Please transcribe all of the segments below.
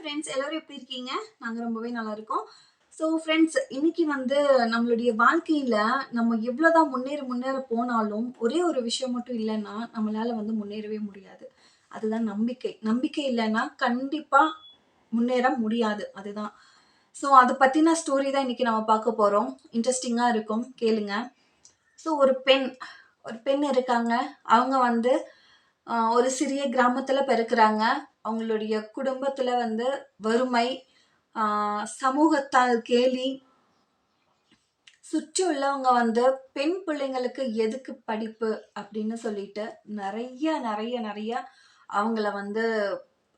Friends எல்லோரும் எப்படி இருக்கீங்க? நாங்கள் ரொம்பவே நல்லா இருக்கோம். ஸோ ஃப்ரெண்ட்ஸ் இன்னைக்கு வந்து நம்மளுடைய வாழ்க்கையில் நம்ம எவ்வளோதான் முன்னேற முன்னேற போனாலும் ஒரே ஒரு விஷயம் மட்டும் இல்லைன்னா நம்மளால் வந்து முன்னேறவே முடியாது. அதுதான் நம்பிக்கை. நம்பிக்கை இல்லைன்னா கண்டிப்பாக முன்னேற முடியாது. அதுதான். ஸோ அதை பற்றின ஸ்டோரி தான் இன்றைக்கி நம்ம பார்க்க போகிறோம் இன்ட்ரெஸ்டிங்காக இருக்கும். கேளுங்க. ஸோ ஒரு பெண் ஒரு பெண் இருக்காங்க. அவங்க வந்து ஒரு சிறிய கிராமத்தில் பிறக்கிறாங்க. அவங்களுடைய குடும்பத்தில் வந்து வறுமை சமூகத்தால் கேலி சுற்றி உள்ளவங்க வந்து பெண் பிள்ளைங்களுக்கு எதுக்கு படிப்பு அப்படின்னு சொல்லிட்டு நிறைய நிறைய நிறைய அவங்கள வந்து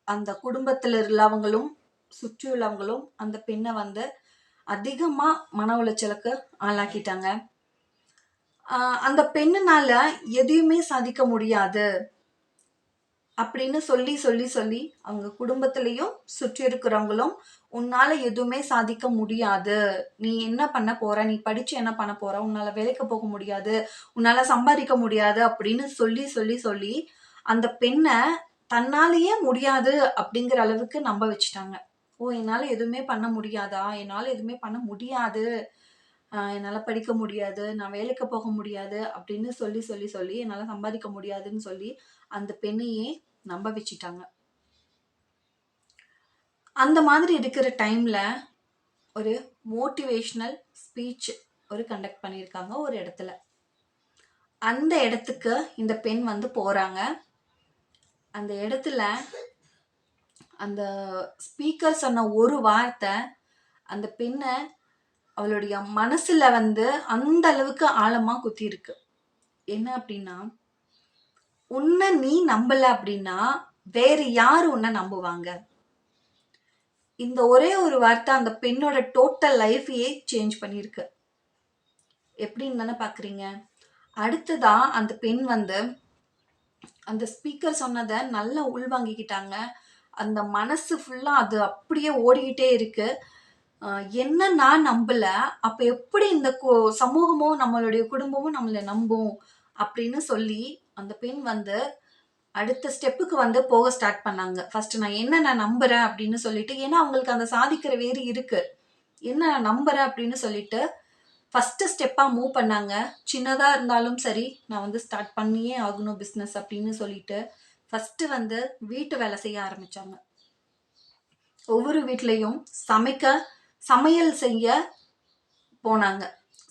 அந்த குடும்பத்தில் உள்ளவங்களும் சுற்றி உள்ளவங்களும் அந்த பெண்ணை வந்து அதிகமாக மன உளைச்சலுக்கு ஆளாக்கிட்டாங்க. அந்த பெண்ணுனால எதையுமே சாதிக்க முடியாது. அப்படின்னு சொல்லி சொல்லி சொல்லி அவங்க குடும்பத்திலையும் சுற்றி இருக்கிறவங்களும் உன்னால எதுவுமே சாதிக்க முடியாது. நீ என்ன பண்ண போற? நீ படிச்சு என்ன பண்ண போற? உன்னால வேலைக்கு போக முடியாது. உன்னால சம்பாதிக்க முடியாது. அப்படின்னு சொல்லி சொல்லி சொல்லி அந்த பெண்ணை தன்னாலேயே முடியாது அப்படிங்கிற அளவுக்கு நம்ப வச்சுட்டாங்க. ஓ என்னால எதுவுமே பண்ண முடியாதா? என்னால எதுவுமே பண்ண முடியாது. என்னால் படிக்க முடியாது. நான் வேலைக்கு போக முடியாது. அப்படின்னு சொல்லி சொல்லி சொல்லி என்னால் சம்பாதிக்க முடியாதுன்னு சொல்லி அந்த பெண்ணையே நம்ப வச்சிட்டாங்க. அந்த மாதிரி இருக்கிற டைமில் ஒரு மோட்டிவேஷ்னல் ஸ்பீச் ஒரு கண்டக்ட் பண்ணியிருக்காங்க ஒரு இடத்துல. அந்த இடத்துக்கு இந்த பெண் வந்து போகிறாங்க அந்த இடத்துல அந்த ஸ்பீக்கர் சொன்ன ஒரு வார்த்தை அந்த பெண்ணை அவளுடைய மனசில் வந்து அந்த அளவுக்கு ஆழமாக குத்தியிருக்கு. என்ன அப்படின்னா உன்னை நீ நம்பல அப்படின்னா வேறு யாரு உன்னை நம்புவாங்க? இந்த ஒரே ஒரு வார்த்தை அந்த பெண்ணோட டோட்டல் லைஃபையே சேஞ்ச் பண்ணியிருக்கு. எப்படின்னு தானே பார்க்குறீங்க அடுத்ததான் அந்த பெண் வந்து அந்த ஸ்பீக்கர் சொன்னதை நல்லா உள்வாங்கிக்கிட்டாங்க. அந்த மனசு ஃபுல்லாக அது அப்படியே ஓடிக்கிட்டே இருக்கு. என்ன நான் நம்பல? அப்போ எப்படி இந்த கோ சமூகமும் நம்மளுடைய குடும்பமும் நம்மளை நம்பும்? அப்படின்னு சொல்லி அந்த பெண் வந்து அடுத்த ஸ்டெப்புக்கு வந்து போக ஸ்டார்ட் பண்ணாங்க. ஃபர்ஸ்ட் நான் என்ன நான் நம்புறேன் அப்படின்னு சொல்லிட்டு ஏன்னா அவங்களுக்கு அந்த சாதிக்கிற வேறு இருக்கு. என்ன நான் நம்புறேன் அப்படின்னு சொல்லிட்டு ஃபஸ்ட்டு ஸ்டெப்பாக மூவ் பண்ணாங்க. சின்னதாக இருந்தாலும் சரி நான் வந்து ஸ்டார்ட் பண்ணியே ஆகணும் பிஸ்னஸ் அப்படின்னு சொல்லிட்டு ஃபஸ்ட்டு வந்து வீட்டு வேலை செய்ய ஆரம்பித்தாங்க ஒவ்வொரு வீட்லேயும் சமைக்க சமையல் செய்ய போனாங்க.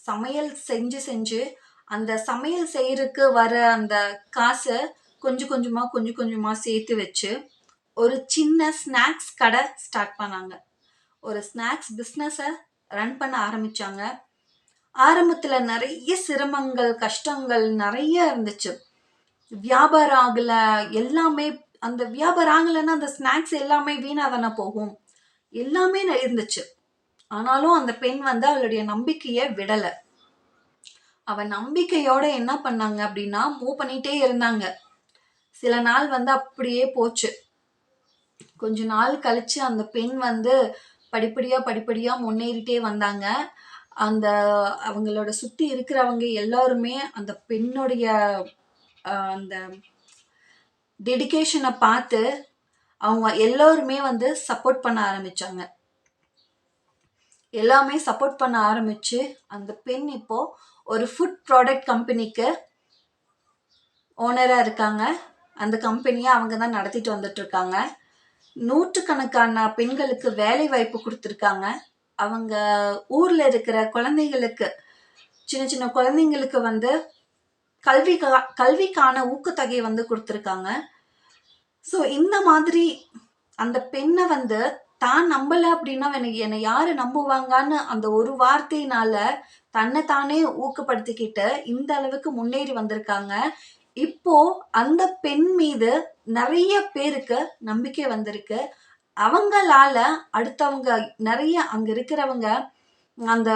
சமையல் செஞ்சு செஞ்சு அந்த சமையல் செய்யறதுக்கு வர அந்த காசை கொஞ்சம் கொஞ்சமா கொஞ்சம் கொஞ்சமா சேர்த்து வச்சு ஒரு சின்ன ஸ்நாக்ஸ் கடை ஸ்டார்ட் பண்ணாங்க. ஒரு ஸ்நாக்ஸ் பிஸ்னஸை ரன் பண்ண ஆரம்பிச்சாங்க. ஆரம்பத்துல நிறைய சிரமங்கள் கஷ்டங்கள் நிறைய இருந்துச்சு. வியாபாரம் ஆகல எல்லாமே அந்த வியாபாரம் ஆகலைன்னா அந்த ஸ்நாக்ஸ் எல்லாமே வீணா தானே போகும். எல்லாமே இருந்துச்சு. ஆனாலும் அந்த பெண் வந்து அவளுடைய நம்பிக்கையை விடலை. அவ நம்பிக்கையோட என்ன பண்ணாங்க அப்படின்னா மூவ் பண்ணிட்டே இருந்தாங்க. சில நாள் வந்து அப்படியே போச்சு. கொஞ்ச நாள் கழிச்சு அந்த பெண் வந்து படிப்படியா படிப்படியா முன்னேறிட்டே வந்தாங்க. அந்த அவங்களோட சுத்தி இருக்கிறவங்க எல்லாருமே அந்த பெண்ணுடைய அந்த டெடிகேஷனை பார்த்து அவங்க எல்லோருமே வந்து சப்போர்ட் பண்ண ஆரம்பிச்சாங்க. எல்லாமே சப்போர்ட் பண்ண ஆரம்பிச்சு அந்த பெண் இப்போ ஒரு ஃபுட் ப்ராடக்ட் கம்பெனிக்கு ஓனராக இருக்காங்க. அந்த கம்பெனியை அவங்க தான் நடத்திட்டு வந்துட்டுருக்காங்க. நூற்றுக்கணக்கான பெண்களுக்கு வேலை வாய்ப்பு கொடுத்துருக்காங்க. அவங்க ஊரில் இருக்கிற குழந்தைகளுக்கு சின்ன சின்ன குழந்தைங்களுக்கு வந்து கல்வி கல்விக்கான ஊக்கத்தொகையை வந்து கொடுத்துருக்காங்க. ஸோ இந்த மாதிரி அந்த பெண்ணை வந்து தான் நம்பல அப்படின்னா எனக்கு என்னை யாரு நம்புவாங்கன்னு அந்த ஒரு வார்த்தையினால தன்னை தானே ஊக்கப்படுத்திக்கிட்டு இந்த அளவுக்கு முன்னேறி வந்திருக்காங்க. இப்போ அந்த பெண் மீது நிறைய பேருக்கு நம்பிக்கை வந்திருக்கு. அவங்களால அடுத்தவங்க நிறைய அங்க இருக்கிறவங்க அந்த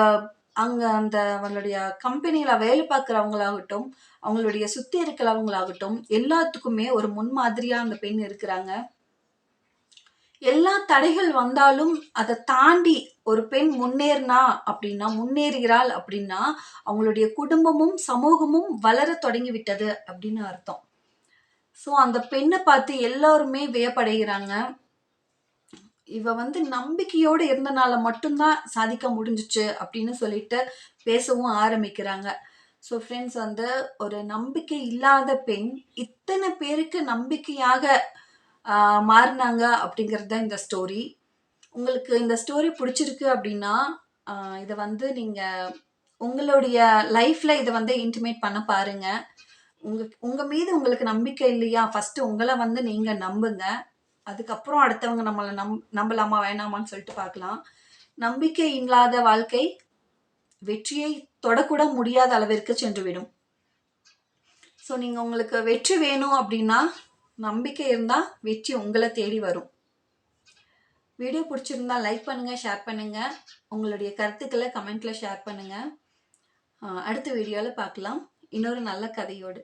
அங்க அந்த அவங்களுடைய கம்பெனியில வேலை பார்க்குறவங்களாகட்டும் அவங்களுடைய சுத்தி இருக்கிறவங்களாகட்டும் எல்லாத்துக்குமே ஒரு முன்மாதிரியா அந்த பெண் இருக்கிறாங்க. எல்லா தடைகள் வந்தாலும் அதை தாண்டி ஒரு பெண் முன்னேறினா அப்படின்னா முன்னேறுகிறாள் அப்படின்னா அவங்களுடைய குடும்பமும் சமூகமும் வளர தொடங்கி விட்டது அப்படின்னு அர்த்தம். ஸோ அந்த பெண்ணை பார்த்து எல்லாருமே வியப்படைகிறாங்க. இவ வந்து நம்பிக்கையோடு இருந்தனால மட்டும்தான் சாதிக்க முடிஞ்சுச்சு அப்படின்னு சொல்லிட்டு பேசவும் ஆரம்பிக்கிறாங்க. ஸோ ஃப்ரெண்ட்ஸ் வந்து ஒரு நம்பிக்கை இல்லாத பெண் இத்தனை பேருக்கு நம்பிக்கையாக மாறினாங்க அப்படிங்கிறது தான் இந்த ஸ்டோரி உங்களுக்கு இந்த ஸ்டோரி பிடிச்சிருக்கு அப்படின்னா இதை வந்து நீங்கள் உங்களுடைய லைஃப்பில் இதை வந்து இன்டிமேட் பண்ண பாருங்கள் உங்கள் உங்கள் மீது உங்களுக்கு நம்பிக்கை இல்லையா? ஃபஸ்ட்டு உங்களை வந்து நீங்கள் நம்புங்க. அதுக்கப்புறம் அடுத்தவங்க நம்மளை நம் நம்பலாமா வேணாமான்னு சொல்லிட்டு பார்க்கலாம். நம்பிக்கை இல்லாத வாழ்க்கை வெற்றியை தொடக்கூட முடியாத அளவிற்கு சென்றுவிடும். ஸோ நீங்கள் உங்களுக்கு வெற்றி வேணும் அப்படின்னா நம்பிக்கை இருந்தால் வெற்றி உங்களை தேடி வரும். வீடியோ பிடிச்சிருந்தா லைக் பண்ணுங்கள் ஷேர் பண்ணுங்கள் உங்களுடைய கருத்துக்களை கமெண்ட்டில் ஷேர் பண்ணுங்கள் அடுத்த வீடியோவில் பார்க்கலாம். இன்னொரு நல்ல கதையோடு.